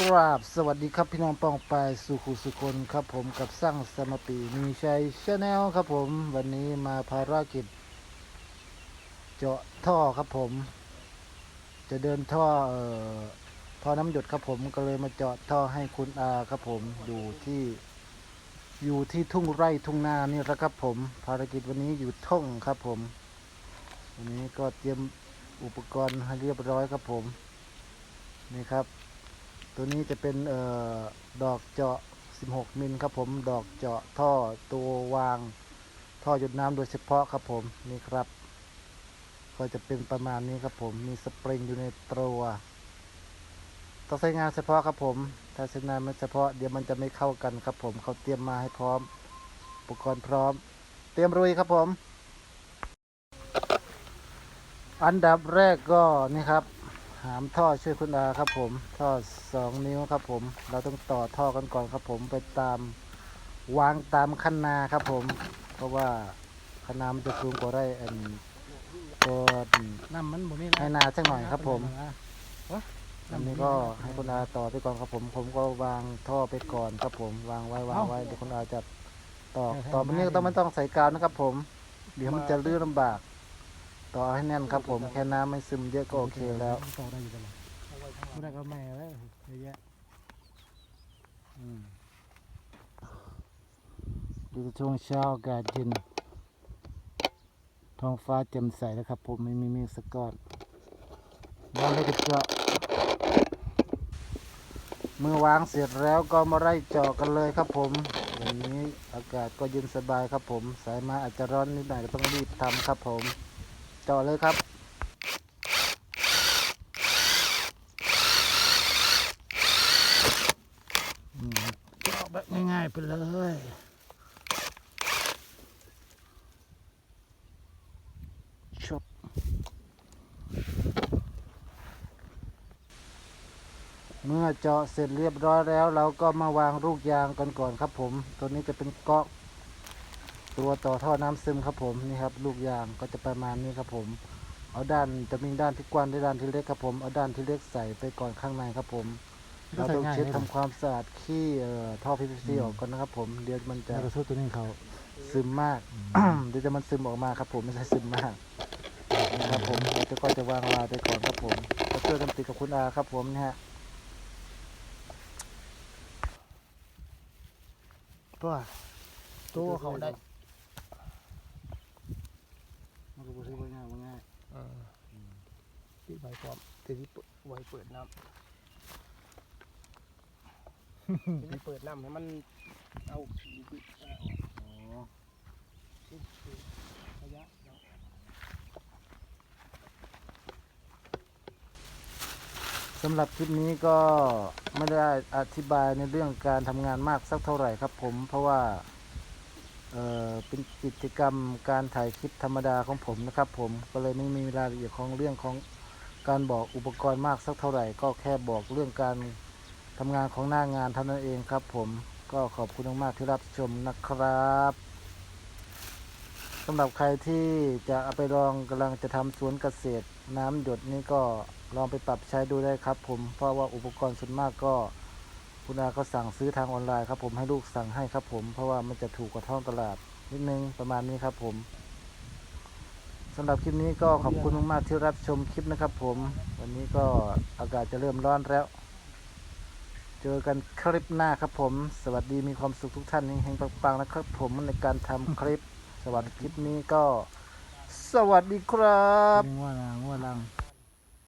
กราบสวัสดีครับพี่น้องปองปายสุขุสุคนครับผมกับสร้างสมปีมีชัยชาแนลครับผมวันนี้มาภารกิจ เจาะท่อครับผม จะเดินท่อเอ่อท่อน้ำหยดครับผมก็เลยมาเจาะท่อให้คุณอาครับผมอยู่ที่ อยู่ที่ทุ่งไร่ทุ่งนานี่แหละครับผม ภารกิจวันนี้อยู่ท่องครับผมวันนี้ก็เตรียมอุปกรณ์ให้เรียบร้อยครับผมนี่ครับ ตัวนี้จะเป็นออดอกเจาะ 16 มิลครับผมดอกเจาะท่อตัววาง ท่อหยดน้ำโดยเฉพาะครับผมนี่ครับ ก็จะเป็นประมาณนี้ครับผมมีสปริงอยู่ในตัวต้องใช้งานเฉพาะครับผม ถ้าใช้งานไม่เฉพาะเดี๋ยวมันจะไม่เข้ากันครับผมเขาเตรียมมาให้พร้อม อุปกรณ์พร้อม เตรียมรุยครับผม อันดับแรกก็นี่ครับ หามท่อช่วยคุณอาครับผม ท่อสองนิ้วครับผม เราต้องต่อท่อกันก่อนครับผมไปตามวางตามคันนาครับผม เพราะว่าคันนามันจะสูงกว่าไร่อันตัวน้ำมันบ่มีให้นาสักหน่อยครับผมอะอันนี้ก็ให้คุณอาต่อไปก่อนครับผม ผมก็วางท่อไปก่อนครับผม วางไว้วางไว้เดี๋ยวคุณอาจะต่อต่อไปนี้ก็ต้องไม่ต้องใส่กาวนะครับผม เดี๋ยวมันจะลื่นลำบาก ต่อให้แน่นครับผมแค่น้ำไม่ซึมเยอะก็โอเคแล้วต่อได้อยู่ตลอดไม่ได้ก็แม่แล้วเยอะแยะดูช่วงเช้าอากาศเย็นท้องฟ้าแจ่มใสนะครับผมไม่มีเมฆสักก้อนวางเลยกเจาะเมื่อวางเสร็จแล้วก็มาไล่เจาะกันเลยครับผมวันนี้อากาศก็เย็นสบายครับผม สายมาอาจจะร้อนนิดหน่อยก็ต้องรีบทำครับผม จาะเลยครับ เจาะแบบง่ายๆไปเลยชบเมื่อเจาะเสร็จเรียบร้อยแล้ว เราก็มาวางลูกยางกันก่อนครับผม ตัวนี้จะเป็นก๊อก ตัวต่อท่อน้ำซึมครับผมนี่ครับลูกยางก็จะประมาณนี้ครับผม เอาด้านจะมีด้านที่กว้างและด้านที่เล็กครับผมเอาด้านที่เล็กใส่ไปก่อนข้างในครับผมเราต้องเช็ดทำความสะอาดขี้เอ่อท่อ PVC ออกก่อนนะครับผมเดี๋ยวมันจะแล้วก็สู้ตัวนี้เขาซึมมากเดี๋ยวจะมันซึมออกมาครับผมไม่ใช่ซึมมากนะครับผมเราจะก็จะวางลาไปก่อนครับผมก็ช่วยกันติดกับคุณอาครับผมเนี่ยฮะตัวตัวเขาได้ มันก็บ่ใช่ว่าง่ายว่าง่าย ที่ใบพร้อมที่ที่ไว้เปิดน้ำที่เปิดน้ำให้มันเอาผีบิดเอาอ๋อระยะสำหรับคลิปนี้ก็ไม่ได้อธิบายในเรื่องการทำงานมากสักเท่าไหร่ครับผมเพราะว่าเอ่อเป็นกิจกรรมการถ่ายคลิปธรรมดาของผมนะครับผมก็เลยไม่มีรายละเอียดของเรื่องของ การบอกอุปกรณ์มากสักเท่าไหร่ ก็แค่บอกเรื่องการทำงานของหน้างานเท่านั้นเองครับผมก็ขอบคุณมากๆที่รับชมนะครับสำหรับใครที่จะเอาไปลองกำลังจะทำสวนเกษตร น้ำหยดนี่ก็ลองไปปรับใช้ดูได้ครับ ผมเพราะว่าอุปกรณ์ส่วนมากก็คุณอาก็สั่งซื้อทางออนไลน์ครับผมให้ลูกสั่งให้ครับผมเพราะว่ามันจะถูกกว่าท้องตลาดนิดนึงประมาณนี้ครับผม สำหรับคลิปนี้ก็ขอบคุณมากๆที่รับชมคลิปนะครับผม วันนี้ก็อากาศจะเริ่มร้อนแล้ว เจอกันคลิปหน้าครับผม สวัสดีมีความสุขทุกท่านแห่งปังๆนะครับผมในการทำคลิป สวัสดีคลิปนี้ก็ สวัสดีครับ งัวลังงัวลัง